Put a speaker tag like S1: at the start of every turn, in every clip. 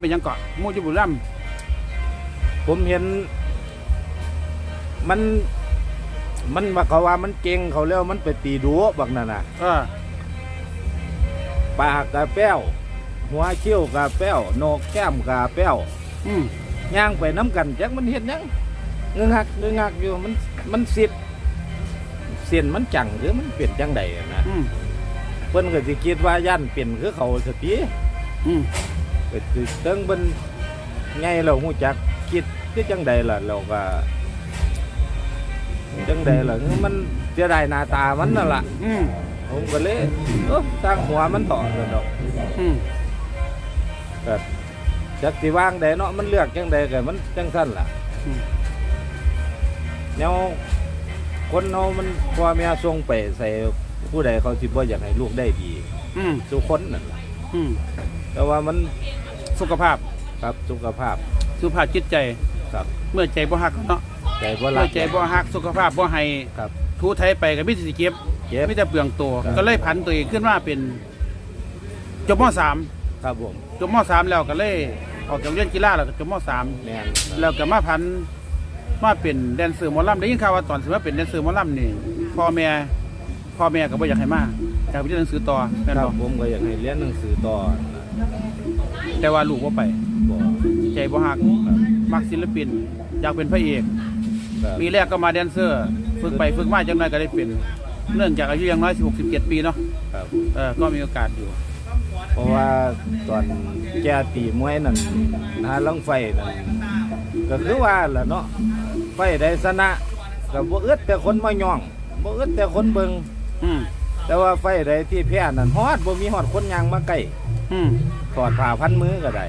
S1: เป็นหยังเกาะหมูอยู่บุรีรัมย์
S2: ผมเห็น มัน มันว่าเขาว่ามันเก่งเขาแล้วมันไปตีดูบักนั่นน่ะ
S1: เออ
S2: ปากกะแป้ว หัวเขี้ยวกะแป้วโหนกแก้มกะแป้ว
S1: อืม
S2: ย่างไปน้ำกันจักมันเห็นยังเงืงักเงืงักอยู่มันมันสิดเส้นมันจังหรือมันเปลี่ยนจังใดอะนะ
S1: อืม
S2: เพิ่นก็สิคิดว่าย่านเปลี่ยนคือเขาสติ
S1: อืม
S2: ก็สิเติ้งเพิ่นไงเราฮู้จักคิดคือจังใดล่ะเราก็จังใดล่ะมันเสียดายหน้าตามันนั่นล่ะ
S1: อืม
S2: ผมก็เลยเออสร้างหัวมันต่อเลยดอก
S1: อืม
S2: ก็จักสิวางใดเนาะมันเลือกจังใดก็มันจังซั่นล่ะ
S1: อืม
S2: แนวคนเฮามันพ่อแม่ส่งไปใส่ผู้ใดเขาสิบ่อยากให้ลูกได้ดี
S1: อืม
S2: ทุกคนนั่นล่ะ
S1: อืม
S2: แต่ว่ามัน
S1: สุขภาพ
S2: ครับสุขภาพ
S1: สุขภาพจิตใจ
S2: ครับ
S1: เมื่อใจบ่ฮักเนาะ
S2: ใจบ่
S1: เมื่
S2: รั
S1: อกใจบ่ฮักสุขภาพบ่ให้
S2: ครับ
S1: ทูไทยไปก็มีแต่สิเก็บ
S2: เจ็บ
S1: มีแต่เปลืองตัว
S2: ครับ
S1: ก็เลยผันตัวเองขึ้นมาเป็นจบมสาม
S2: ครับผม
S1: จบมสามแล้วก็เลยออกจากเรียนกีฬาแล้วก็จบมสาม
S2: แม่น
S1: แล้วก็มาพันมาเป็นแดนเซอร์หมอลำได้ยินข่าวว่าตอนสิมาเป็นแดนเซอร์หมอลำนี่พ่อแม่พ่อแม่ก็บ่อยากให้มาอยากไปเรียนหนังสือต่อแม่น
S2: ครับ
S1: บ่
S2: ผมก็อยากให้เรียนหนังสือต่อนะ
S1: แต่ว่าลูกบ่ไป
S2: บ่
S1: ใจบ่ฮักมักศิลปิน อยากเป็นพระเอก
S2: ครับ
S1: ปีแรกก็มาแดนเซอร์ ฝึกไปฝึกมาจังไดก็ได้เป็น เนื่องจากอายุยังน้อย16 17ปีเนาะ
S2: ครับ
S1: เออก็มีโอกาสอยู่
S2: เพราะว่าตอนแกตีมวยนั่นหาลังไฟนั่นก็คือว่าล่ะเนาะไฟได้ชนะก็บ่อึดแต่คนมาย่องบ่อึดแต่คนเบิง
S1: อืม
S2: แต่ว่าไฟใดที่แพ้นั่นฮอดบ่มีฮอดคนยางมาใกล้
S1: อืม
S2: ถอดผ้าพันมือก็ได้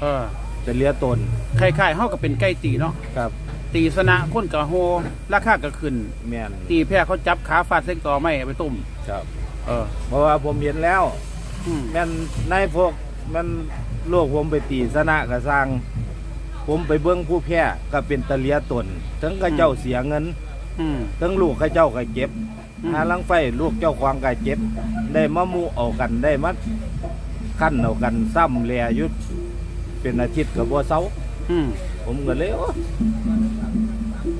S1: เออ
S2: จะเหลือตน
S1: คล้ายๆเฮาก็เป็นไก่ตีเนาะ
S2: ครับ
S1: ตีสนะคนก็โฮราคาก็ขึ้น
S2: แม่น
S1: ตีแพ้เขาจับขาฟาดเส้นต่อไม้เอาไปต้ม
S2: ครับ
S1: เออ
S2: เพราะว่าผมเห็นแล้ว
S1: อืม
S2: แม่นในพวกมันลูกผมไปตีสนะกระสร้าง ผมไปเบิ้งผู้แพ้ก็เป็นตะเลียตนทั้งกระเจ้าเสียเงิน
S1: อืม
S2: ทั้งลูกกระเจ้าก็เจ็บ
S1: อืม
S2: หาลังไฟลูกเจ้าควางก็เจ็บ ได้มาหมูเอากันได้มา ขั้นเอากันซ้ำแลอยุดเป็นอาทิตย์กับบัวเซา
S1: อืม
S2: ผมก็เลยโอ้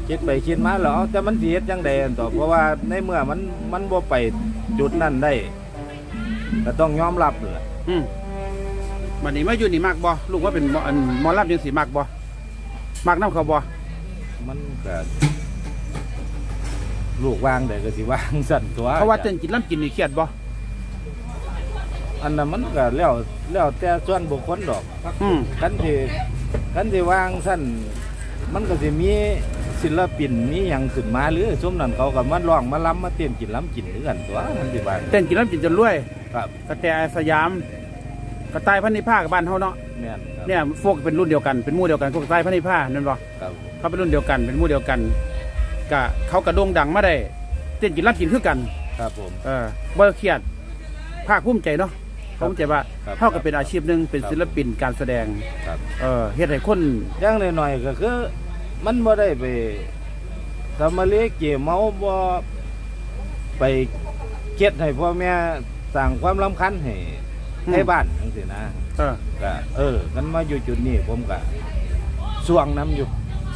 S2: คิดไปคิดมาแล้วเอาแต่มันสิเฮ็ดจังใดอันต่อเพราะว่าในเมื่อมันมันบ่ไปจุดนั้นได้ก็ต้องยอมรับแหละ
S1: อืมบัดนี้มาอยู่นี่มากบ่ลูกว่าเป็นหมออันหมอลำจังสิมากบ่มากน้ำเขาบ่
S2: มันก็ลูกวางได้ก็สิวางสั่นตัว
S1: เขาว่าเต้นกินลำกินนี่เครียดบ่
S2: อันนั้นมันก็แล้วแล้วแต่ส่วนบุคคลดอก
S1: อืม
S2: คันที่คันที่วางสั้นมันก็สิมีศิลปินมีหยังขึ้นมาหรือซุมนั้นเขาก็มาร้องมาล้ำมาเต้นกินล้ำกินคือกันตัวมันสิบา
S1: เต้นกินลำกินจนรวย
S2: ครับ
S1: กระแตสยามกระต่ายพันนิพากับบ้านเฮาเนาะ
S2: แม่นครับ
S1: เนี่ยพวกเป็นรุ่นเดียวกันเป็นหมู่เดียวกันพวกกระต่ายพันนิพานั่นบ่
S2: ครับ
S1: เขาเป็นรุ่นเดียวกันเป็นหมู่เดียวกันก็เขากระโด่งดังมาได้เต้นกินลำกินคือกัน
S2: ครับผม
S1: เออบ่เครียดภาคภูมิใจเนาะ เขาภูมิใจว่า
S2: ครับ
S1: เท่ากับเป็นอาชีพหนึ่งเป็น
S2: ครับ
S1: ศิลปินการแสดง
S2: ครับ
S1: เออเฮ็ดให้คน
S2: อย่างน้อยๆก็คือ มันบ่ได้ไปทำมาเลเกเมาบ่ไปเก็ดให้พ่อแม่สร้างความรำคัญให้ให้บ้านจังซี่นะ
S1: เออ
S2: ก็เออกันมาอยู่จุดนี้ผมก็สวงน้ำอยู่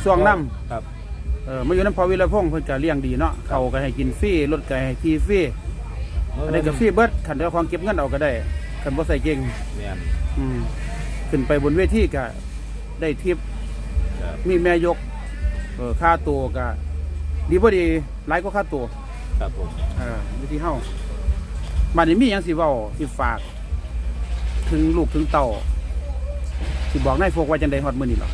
S1: ช่วงน้
S2: ครับำ
S1: เออมาอยู่น้ำพอวิรพงษ์เพิ่นก็เลี้ยงดีเนาะเขาก็ให้กินฟรีรถก็ให้ขี่ฟรีอันนี้ก็ฟรีเบิดคันเดียวของเก็บเงินเอาก็ได้ คันบ่ใส่เก่ง
S2: แม่น
S1: อืมขึ้นไปบนเวทีก็ได้ทิป
S2: ครับ
S1: มีแม่ยกเออค่าตัวก็ดีบ่ดีหลายกว่าค่าตัว
S2: ครับผม
S1: เออวิธีเฮาบัดนี้มีหยังสิเว้าสิฝาก ถึงลูกถึงเต่าสิบอกนายโฟกว่าจังได๋ฮอดมื้อนี้หรอ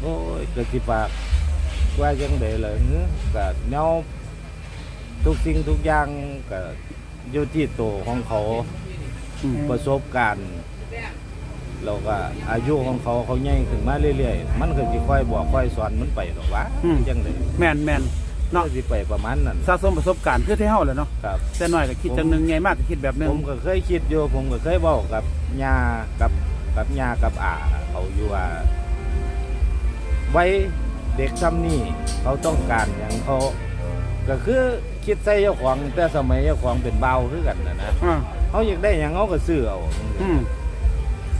S2: โอ้ยก็สิฝากว่าจังได๋ล่ะเนื้อก็แนวทุกสิ่งทุกอย่างก็ อยู่ที่ตัวของเขา
S1: อืม
S2: ประสบการณ์เราก็อายุของเขาเขาใหญ่ขึ้นมาเรื่อยๆ มันก็สิค่อยบอกค่อยสอนมันไปหรอกวะจังได๋
S1: แม่นแม่น
S2: เนาะ
S1: เนาะ
S2: สิไปประมาณนั้น
S1: สะสมประสบการณ์คือที่เฮาแหละเนาะ
S2: ครับ
S1: แต่น้อยก็คิดจังหนึงใหญ่มากก็คิดแบบหนึง
S2: ผมก็เคยคิดอยู่ผมก็เคยบอกกับยากับกับยากับอาเขาอยู่ว่าไว้เด็กซ้ำนี่เขาต้องการอย่างเขา ก็คือคิดใส่เจ้าของแต่สมัยเจ้าของเป็นเบาวคือกันนะนะ
S1: อ่า
S2: เขาอยากได้อย่างเขาก็ซื้อเอา
S1: อืม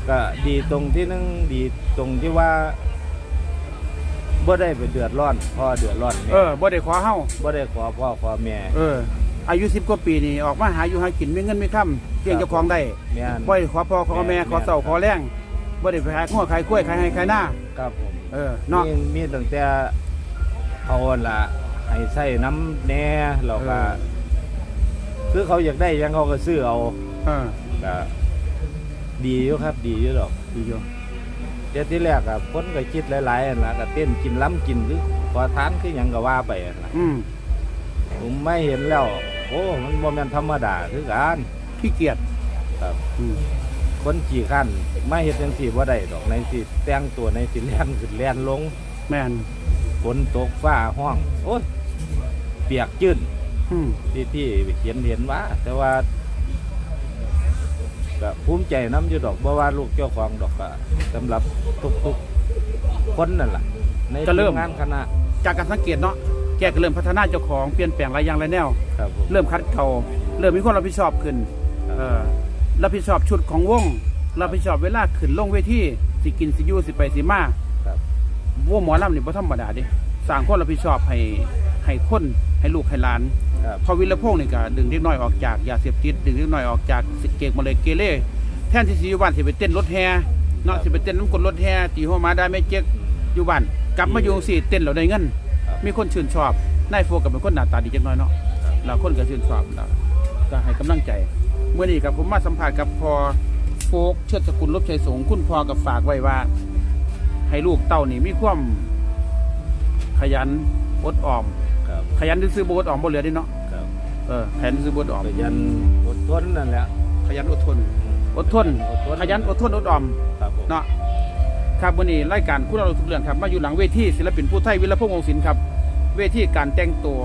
S2: ก็ดีตรงที่หนึงดีตรงที่ว่าบ่ได้ไปเดือดร้อนพ่อเดือดร้อน
S1: เออบ่ได้ขอเฮา
S2: บ่ได้ขอพ่อขอแม่
S1: เออ อายุ10กว่าปีนี่ออกมาหาอยู่หากินมีเงินมีค่ำเลี้ยงเจ้าของได้
S2: แม่น
S1: บ่ได้ขอพ่อขอแม่
S2: แม่
S1: ขอเสาขอแรงบ่ได้ไปขายงัวขายกล้วยขายให้ขายหน้า
S2: ครับผม
S1: เออเนาะ
S2: มีมีตั้งแต่เอาหั่นล่ะ ให้ใส่น้ำแหน่แล้วก็
S1: เออ
S2: คือเขาอยากได้หยังเขาก็ซื้อเอา
S1: เออ
S2: ก็ดีอยู่ครับ ดีอยู่ดอก
S1: ดีอยู่
S2: เดี๋ยวที่แรกอะคนก็คิดหลายๆอันละก็เต้นกินล้ำกินคือขอทานคือหยังก็ว่าไปอันละ
S1: อืม
S2: ผมไม่เห็นแล้ว โอ้มันบ่แม่นธรรมดาคือกัน
S1: ขี้เกียจ
S2: ครับ
S1: อืม
S2: คนขี่ขั้นไม่เห็นจังสี่บ่ได้ดอกในสิแต่งตัวในสิแล่นขึ้นแล่นลง
S1: แม่น
S2: ฝนตกฟ้าห้อง โอ้ย เปียกจื้น
S1: อืม
S2: ที่ที่เห็นเห็นว่า แต่ว่าก็ภูมิใจน้ำอยู่ดอกบ่ว่าลูกเจ้าของดอกก็สำหรับทุกๆคนนั่นล่ะในทีมงานคณะ
S1: จากการสังเกตเนาะแกก็เริ่มพัฒนาเจ้าของเปลี่ยนแปลงหลายอย่างหลายแนว
S2: ครับผม
S1: เริ่มคัดเขาเริ่มมีความรับผิดชอบขึ้นเออรับผิดชอบชุดของวง รับผิดชอบเวลาขึ้นลงเวทีสิกินสิอยู่สิไปสิมา
S2: ครับ
S1: วงหมอลำนี่บ่ธรรมดาเดิสร้างความรับผิดชอบให้ให้คน ให้ลูกให้หลาน
S2: ครับ
S1: พอวิรพงษ์นี่ก็ดึงเด็กน้อยออกจากยาเสพติดดึงเด็กน้อยออกจากเกกมาเลยเกเรแทนที่สิอยู่บ้านสิไปเต้นรถแห่เนาะสิไปเต้นน้ำกลรถแห่ตีหัวหมาได้ไม่เจ๊กอยู่บ้านกลับมาอยู่สิเต้นแล้วได้เงิน
S2: ครับ
S1: มีคนชื่นชอบนายโฟกับเป็นคนหน้าตาดีจังน้อยเนาะ
S2: ครับ
S1: แล้วคนก็ชื่นชอบแล้วก็ให้กำลังใจ เมื่อนี้กับผมมาสัมภาษณ์กับพอโฟกเชิดสกุลลบชัยสงฆ์คุณพ่อกับฝากไว้ว่า ให้ลูกเต้านี่มีความขยันอดออม
S2: ครับ
S1: ขยันซื้อๆบอดออมบ่เหลือเดิเนาะ
S2: ครับ
S1: เออขยันซื้อบอดออม
S2: ขยันอดทนนั่นแหละ
S1: ขยันอดทนอดทน
S2: อดทน
S1: ขยันอดทนอดออม
S2: ครับผม
S1: เนาะครับวันนี้รายการคุณเราทุกเรื่องครับ มาอยู่หลังเวทีศิลปินผู้ไทยวิรพงษ์วงศิลป์ครับ เวทีการแต่งตัว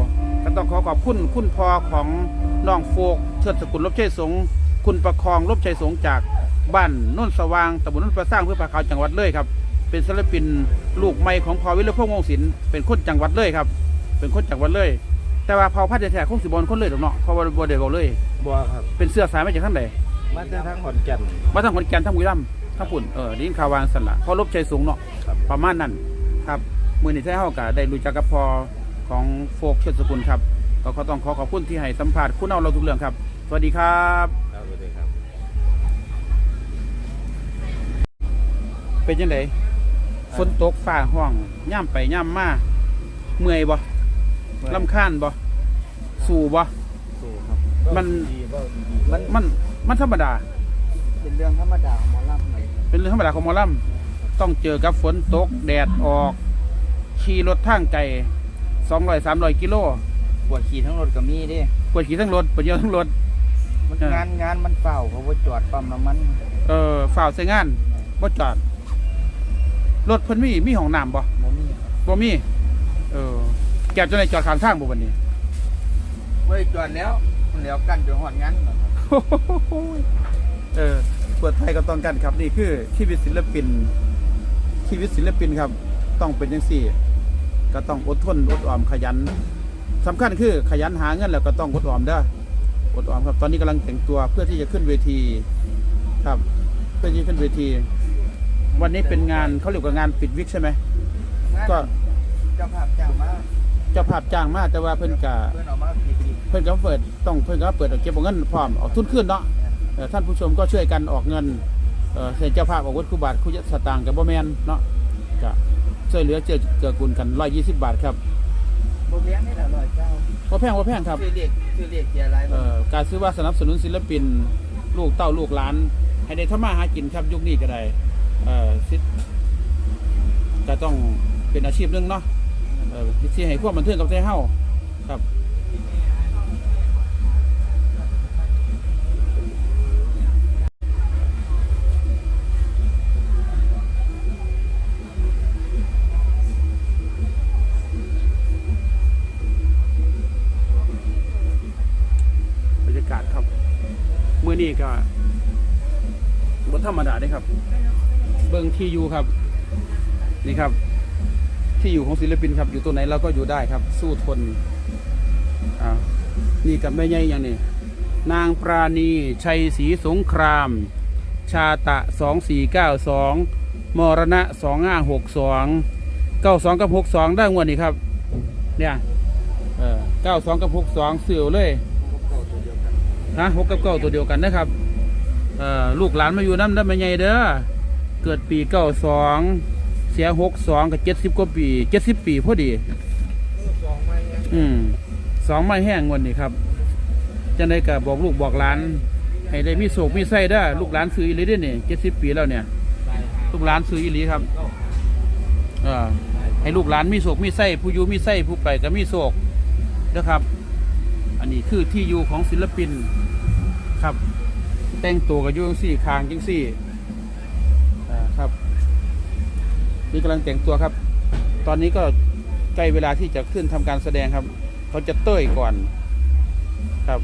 S1: ก็ต้องขอขอบคุณคุณพ่อของน้องโฟกเชิดสกุลลบชัยสงฆ์คุณประคองลบชัยสงฆ์จากบ้านโน่นสว่างตำบลโน่นประสร้างเพื่อปากขาวจังหวัดเลยครับ เป็นศิลปินลูกใหม่ของพ่อวิรพงษ์วงศิลป์เป็นคนจังหวัดเลยครับ เป็นคนจังหวัดเลย แต่ว่าเผ่าพันธุ์แท้ๆคงสิบอลคนเลยหรอกเนาะเพราะว่าบ่ได้บอกเลย
S2: บัวครับ
S1: เป็นเสื้อสายมาจากทางใด
S2: มาจากทางขอนแก่น
S1: มาทางขอนแก่นทางบุรีรัมย์ทางปุ่นเออไดิ้นข่าววางสันละพอลบชัยสูงเนาะ
S2: ครับ
S1: ประมาณนั้นครับมือนี้ใช้เฮาก็ได้รู้จักกับพอของโฟกเชิดสกุลครับก็ขอต้องขอขอบคุณที่ให้สัมภาษณ์คุณเอาเราทุกเรื่องครับ สวัสดีครับ
S2: ครับสวัสดีครับ
S1: เป็นยังไงฝนตกฟ้าห้องย่ำไปย่ำมาเมื่อยบ่ ลำคาญบ่สู่บ่
S3: สู้ครับ
S1: มัน
S2: ดีก็ดี
S3: มัน
S1: มันมันธรรมดา
S3: เป็นเรื่องธรรมดาของหมอลำไหม
S1: เป็นเรื่องธรรมดาของหมอลำต้องเจอกับฝนตก แดดออก ขี่รถทางไกลสองร้อยสามร้อยกิโล
S3: ปวดขี่ทั้งรถก็มีเดิ
S1: ปวดขี่ทั้งรถปวดเยอะทั้งรถ
S3: มัน
S1: เออ
S3: งานงานมันเฝ้าเพราะว่าจอดปั๊มน้ำมัน
S1: เออฝ่าวใส่งานบ่จอดรถเพิ่นมีมีห้องน้ำบ่
S3: บ่มี
S1: บ่มี เออ แกจะได้จอดข้างทางบ่วันนี้
S3: เว้ยจอดแล้วมันแล้วกันจนหอดงานนั่นครับ
S1: เออเปิดไทยก็ต้องกันครับนี่คือชีวิตศิลปิน ชีวิตศิลปินครับ ต้องเป็นจังซี่ ก็ต้องอดทนอดออมขยันสำคัญคือขยันหาเงินแล้วก็ต้องอดออมเด้ออดออมครับ ตอนนี้กำลังแต่งตัวเพื่อที่จะขึ้นเวที ครับ เพื่อที่จะขึ้นเวที วันนี้เป็นงานเขาเรียกว่างานปิดวิกใช่ไหม
S3: งาน
S1: ก็
S3: เจ้าภาพจ้างมา
S1: เจ้าภาพจ้างมากแต่ว่าเพิ่นกะ
S3: เพื่อนเออกมาผิดอีก
S1: เพิ่นก็เปิดต้องเพิ่นก็เปิดเก็บเงินพร้อมออกทุนขึ้นเนาะเอ่อท่านผู้ชมก็ช่วยกันออกเงินเอ่อใส่เจ้าภาพออกวัตถุบาทคุยสตางค์กับบ่แม่นเนาะก็ช่วยเหลือเจือเจือกุลกัน120 บาทครับ
S3: บ่เลี้ยงนี่แหละร้อยเจ้า
S1: บ่แพงบ่แพงครับ
S3: ซื้อเรียกซื้อเรียกเกียร์อะไร
S1: เอ่อการซื้อว่าสนับสนุนศิลปินลูกเต้าลูกหลาน ให้ได้ทำมาหากินครับยุคนี้ก็ได้เอ่อสิก็ต้องเป็นอาชีพหนึงเนาะ เออที่ให้ความบันเทิงกับใจเฮาครับบรรยากาศครับเมื่อนี้ก็บนธรรมดาได้ครับ เบิ้งที่อยู่ครับ นี่ครับ ที่อยู่ของศิลปินครับ อยู่ตัวไหนเราก็อยู่ได้ครับ สู้ทนอ่านี่กับแม่ใหญ่อย่างนี้นางปราณี ชัยศรีสงคราม ชาตะสองสี่เก้าสองมรณะสองห้าหกสองเก้าสองกับหกสองได้งวดนี้ครับ เนี่ยเออเก้าสองกับหกสองเสือเลย
S3: วเดียวกันะ
S1: หกกับเก้าตัวเดียวกันนะครับเออลูกหลานมาอยู่น้ำน้ำมันใหญ่เด้อ เกิดปีเก้าสอง เสียหกสองกับเจ็ดสิบกว่าปีเจ็ดสิบปีพอดี
S3: สองไม้เนี่ย
S1: อืมสองไม้แห้งวันนี้ครับจังได้กับบอกลูกบอกหลาน ให้ได้มีโศกมีไส้ได้อลูกหลานซื้ออีหลีได้อเนี่ยเจ็ดสิบปีแล้วเนี่ย ลูกหลานซื้ออีหลีครับเออให้ลูกหลานมีโศกมีไส้ผู้อยู่มีไส้ผู้ไปก็มีโศกนะครับ อันนี้คือที่อยู่ของศิลปินครับ แต่งตัวกับยุ่จังสี่คางจังสี่อ่าครับ นี่กำลังแต่งตัวครับ ตอนนี้ก็ใกล้เวลาที่จะขึ้นทำการแสดงครับเขาจะเต้ยก่อนครับ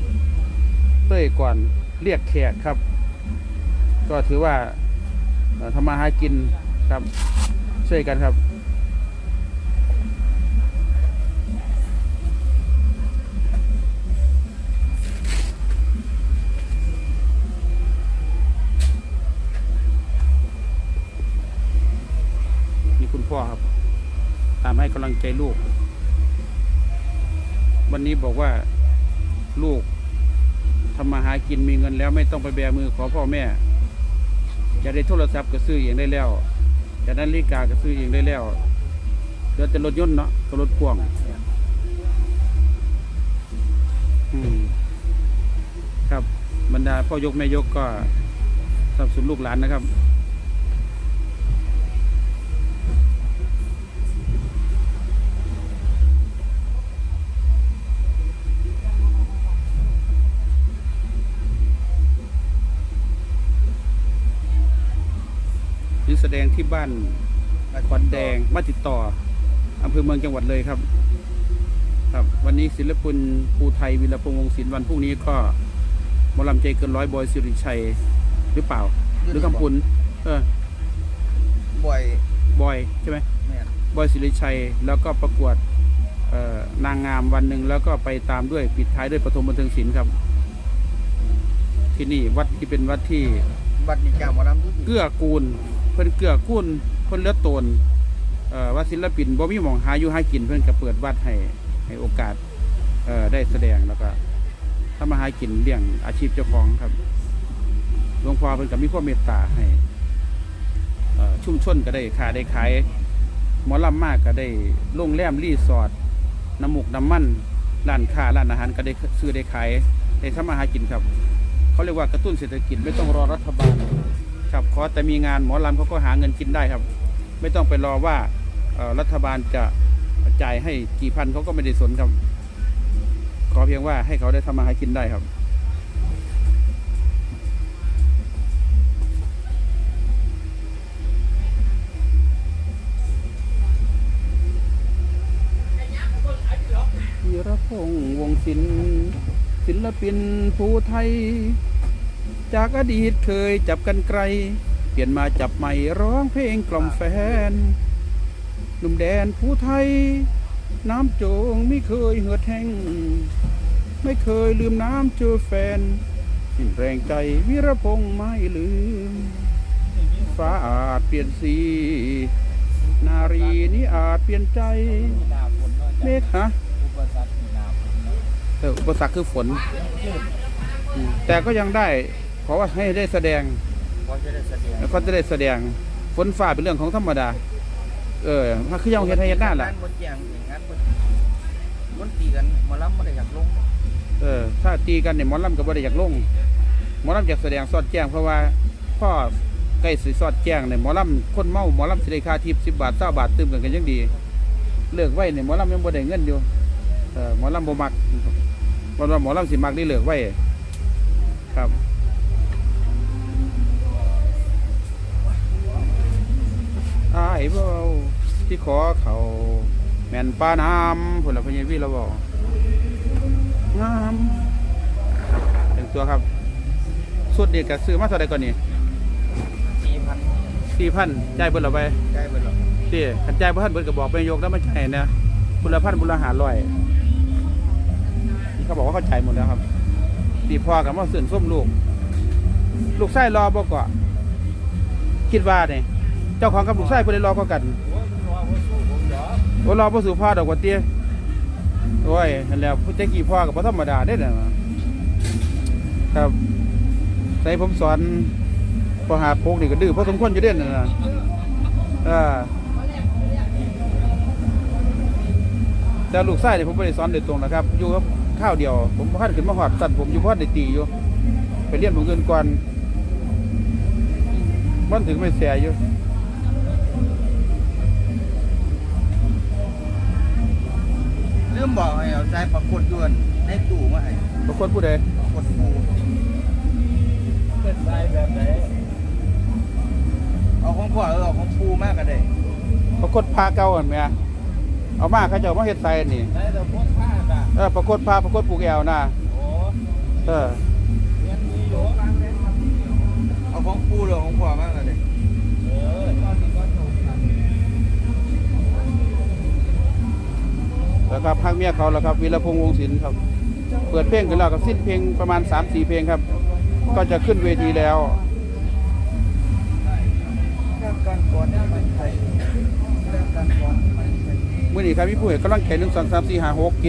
S1: เต้ยก่อนเรียกแขกครับ ก็ถือว่าทำมาหากินครับช่วยกันครับำลังใจลูก วันนี้บอกว่าลูกทำมาหากินมีเงินแล้วไม่ต้องไปแบมือขอพ่อแม่จะได้โทรศัพท์ก็ซื้อเองได้แล้วจะได้นาฬิกาก็ซื้อเองได้แล้วเหลือแต่รถยนต์เนาะกับรถพ่วงครับบรรดาพ่อยกแม่ยกก็สนับสนุนลูกหลานนะครับ นี่แสดงที่บ้านขวัญแดงบ้านติดต่ออำเภอเมืองจังหวัดเลยครับ ครับ วันนี้ศิลปินภูไทยวิรพงษ์วงศ์ศิลป์วันพรุ่งนี้ก็หมอลำใจเกินร้อยบอยสิริชัยหรือเปล่า หรือคำพุนเออ
S3: บ่อย
S1: บอยใช่ไหม
S3: แม่น
S1: บอยสิริชัยแล้วก็ประกวดเอ่อนางงามวันหนึ่งแล้วก็ไปตามด้วยปิดท้ายด้วยปฐมบันเทิงศิลป์ครับ ที่นี่วัดที่เป็นวัดที่
S3: บัตรดีจ้าหมอลำทุกที
S1: เกื้อกูลเพิ่นเกือกูลเพิ่นเลือดตนว่าศิลปินบ่มีหมองหาอยู่หากินเพิ่นก็เปิดวัดให้ให้โอกาสได้แสดงแล้วก็ทำมาหากินเลี้ยงอาชีพเจ้าของครับหลวงพ่อเพิ่นก็มีความเมตตาให้เอ่อชุมชนก็ได้ค้าได้ขายหมอลำมากก็ได้โรงแรมรีสอร์ทน้ำหมกน้ำมันร้านค้าร้านอาหารก็ได้ซื้อได้ขายได้ทำมาหากินครับ เขาเรียกว่ากระตุ้นเศรษฐกิจไม่ต้องรอรัฐบาล ครับขอแต่มีงานหมอลำเขาก็หาเงินกินได้ครับ ไม่ต้องไปรอว่ารัฐบาลจะจ่ายให้กี่พันเขาก็ไม่ได้สนครับ ขอเพียงว่าให้เขาได้ทำมาหากินได้ครับวีรพงษ์วงศิลป์ศิลปินภูไทย จากอดีตเคยจับกันไกล เปลี่ยนมาจับใหม่ร้องเพลงกล่อมแฟน หนุ่มแดนผู้ไทย น้ำโจงไม่เคยเหือดแห้ง ไม่เคยลืมน้ำเจอแฟนสิ้นแรงใจวิรพงษ์ไม่ลืม ฟ้าอาจเปลี่ยนสี นารีนี้อาจเปลี่ยนใจ
S2: เม
S1: ฆฮะ
S2: อุปสรรคหน้าฝนเอ
S1: ออุปสรรคคือฝน แต่ก็ยังได้ อว่าให้ได้แสดง
S2: พอจะได้แสดง
S1: แล้วก็จะได้แสดงฝนฟ้าเป็นเรื่องของธรรมดา เออถ้าคือยังเฮ็ดให้เฮ็ดหน้าล่ะ
S3: งานบนแจงงานบนบนตีกันหมอลำไม่ได้อยากลง
S1: เออถ้าตีกันเนี่ยหมอลำก็บ่ได้อยากลงหมอลำอยากแสดงสอดแจ้งเพราะว่าพ่อใกล้สิสอดแจ้งเนี่ยหมอลำคนเมาหมอลำสิได้ค่าทิพย์สิบบาทเก้าบาทตื่มกันกันยังดี เลิกไว้เนี่ยหมอลำยังบ่ได้เงินอยู่เออหมอลำบ่มักวันว่าหมอลำสิมักได้เลิกไว้ครับ บาที่ขอเขาแม่นป้าน้ำผลพญาวีเราบอกงามแต่งตัวครับสุดเด็กกซื้อมาเท่าไรก่อนนี่
S3: สี่พัน
S1: สี่พันจ่ายเบิดเราไป
S3: ได้ไปหรอก
S1: เตี้ยขันจ่ายเบิดเบิดก็บอกไปยกแล้วมาจ่ายนะบุรพันบุรหาร้อยนี่เขาบอกว่าเขาจ่ายหมดแล้วครับตีพ่อกับว่าเสื่อนส้มลูก ลูกไส้รอบอกก่อน
S3: ร
S1: คิดว่าเนี่ย เจ้าของกับลูกชายเพิ่นได้รอก็กัน
S2: โอ้ยมันรอบ่สู้ผมเหรอ
S1: โอ้รอบ่สู่พ่อดอกว่าเตี้ยโอ้ยนั่นแหล้วผู้แต่กี้พ่อก็บ่ธรรมดาเด้น่ะครับใส่ผมสอนพอหาโปกนี่ก็ดื้อพอสมควรอยู่เด่นนะเออแต่ลูกชายนี่ยผมบ่ได้สอนโดยตรงนะครับ อยู่กับข้าวเดียว ผมบ่ทันขึ้นมาฮอดสั่นผมอยู่บ่ทันได้ตีอยู่ ไปเรียนผมเงินก่อนมันถึงไม่เสียอยู่
S3: ลืมบอกให้เอาใจปรากฏด่วนในตู้มาให้
S1: บางคนผู้ใด
S3: ปรากฏปู
S2: เป็นสายแบบไหน
S3: เอาของพ่อเออเอาของปูมากก็ได้
S1: ปรากฏพาเก่าอันแม่เอามาเขาเจ้ามาเฮ็ดใส่นี่
S2: ได้แต่พวกผ้าน่ะ
S1: เออปรากฏพาปรากฏปลูกแอวนะ
S2: โอ้
S1: เออ
S2: เรียนมีอยู่
S3: เอาของปูหรือของพ่อมากก็ได้
S1: แล้วครับพักเมียเขาแล้วครับวีรพงษ์วงศิลป์ครับ เปิดเพลงกันแล้วก็สิ้นเพลงประมาณ 3-4 เพลงครับ ก็จะขึ้นเวทีแล้ว
S3: เรื่องการก่อนเนี่ยมันไทยเรื่องการก่อนมันไทย
S1: มื้อนี้ครับพี่ผู้เห็นกำลังแข่ง1 2 3 4 5 6 7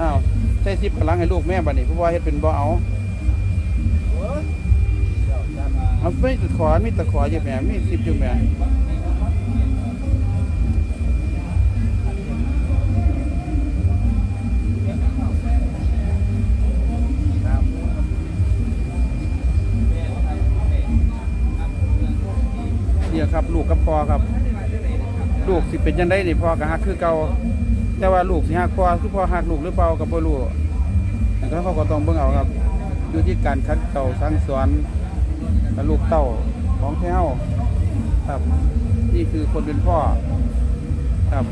S1: อ้าวใช้ซิปกำลังให้ลูกแม่บัดนี้เพราะว่าเฮ็ดเป็นบ่เอา
S2: โอ้ยเจ้าจะมา
S1: เอาไม่ตะขอมีตะขออยู่แหม่มีซิปอยู่แหม่
S3: ครับ
S1: เนี่ยครับ ลูกกับพ่อครับ ลูกสิเป็นจังไดนี่พ่อก็ฮักคือเก่าแต่ว่าลูกสิฮักพ่อคือพ่อฮักลูกหรือเปล่าก็บ่รู้แต่เขาก็ต้องเบิ่งเอาครับอยู่ที่การคัดเก่าสั่งสอน และลูกเต้าของแท้เฮาครับ นี่คือคนเป็นพ่อครับ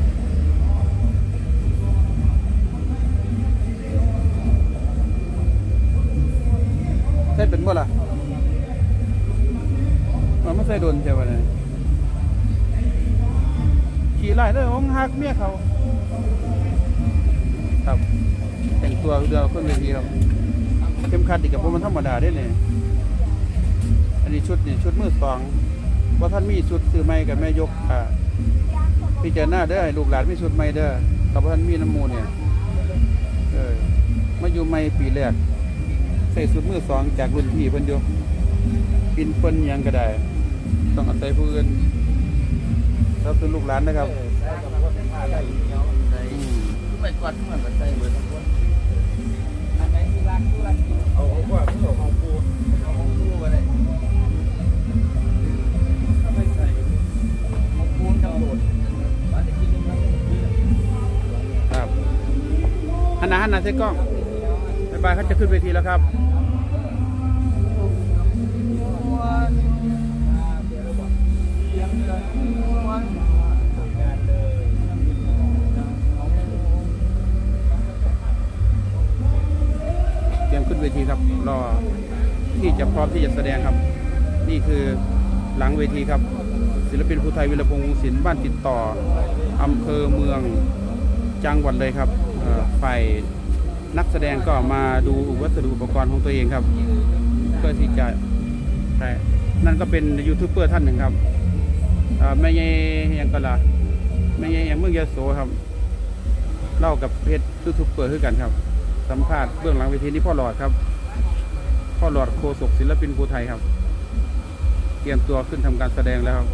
S1: ใช่เป็นบ่ล่ะมันไม่ใช่โดนใช่ป่ะเนี่ยขี่ไล่ได้ของหักเมียเขา ครับ แต่งตัวเดือขึ้นเวทีครับเข้มขัดอีกกับพวกมันธรรมดาได้เนี่ย นนี้ชุดนี่ชุดมือสองว่าท่านมีชุดซื้อไม้กับแม่ยกอ่าพิจารณาเด้อให้ลูกหลานมีชุดไม้เด้อกับว่าท่านมีน้ำมูลเนี่ยเออมาอยู่ไม่ปีแรกใส่สุดมือสองจากรุ่นพี่เพิ่นอยู่ปินเพิ่นยังก็ได้ ต้องอาศัยผู้อื่นรับเป็นลูกหลานนะครับ
S2: เออใช้กับพวกผ้าได้อยู่เนาะ
S3: ใส่ไปก่อนเหมือนกันใส่เบอร์ทั้งคน
S2: อันไหนที่รักที่รักเอาของพ่อเพื่อของปู
S3: น
S1: หนาหันหน้าใส่กล้องบายบายเขาจะขึ้นเวทีแล้วครับ
S2: เต
S1: รียมขึ้นเวทีครับรอที่จะพร้อมที่จะแสดงครับ นี่คือหลังเวทีครับ ศิลปินภูไทยวิรพงษ์ศิลป์บ้านติดต่ออำเภอเมืองจังหวัดเลยครับ ฝ่ายนักแสดงก็มาดูวัสดุอุปกรณ์ของตัวเองครับ เพื่อที่จะใช่นั่นก็เป็นยูทูบเบอร์ท่านหนึ่งครับเอ่อแม่ยังก็ละแม่ยายหยังเมืองยโสครับเล่ากับเพจยูทูบเบอร์คือกันครับ สัมภาษณ์เบื้องหลังเวทีนี้พ่อหลอดครับ พ่อหลอดโคศกศิลปินภูไทยครับ เตรียมตัวขึ้นทำการแสดงแล้วครับ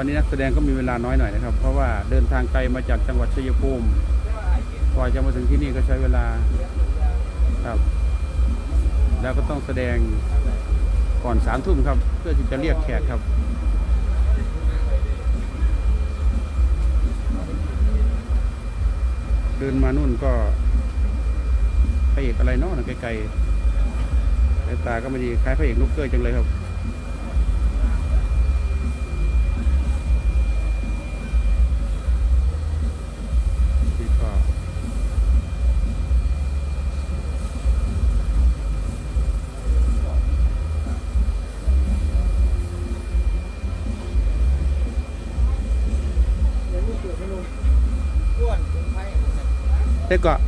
S1: วันนี้นักแสดงก็มีเวลาน้อยหน่อยนะครับ เพราะว่าเดินทางไกลมาจากจังหวัดชัยภูมิกว่าจะมาถึงที่นี่ก็ใช้เวลาครับ แล้วก็ต้องแสดงก่อนสามทุ่มครับ เพื่อที่จะเรียกแขกครับเดินมานู่นก็พระเอกอะไรเนาะนะไกลๆสายตาก็ไม่ดีคล้ายพระเอกนุกเกอร์จังเลยครับ นี่ก็ เด็กก็
S3: เอา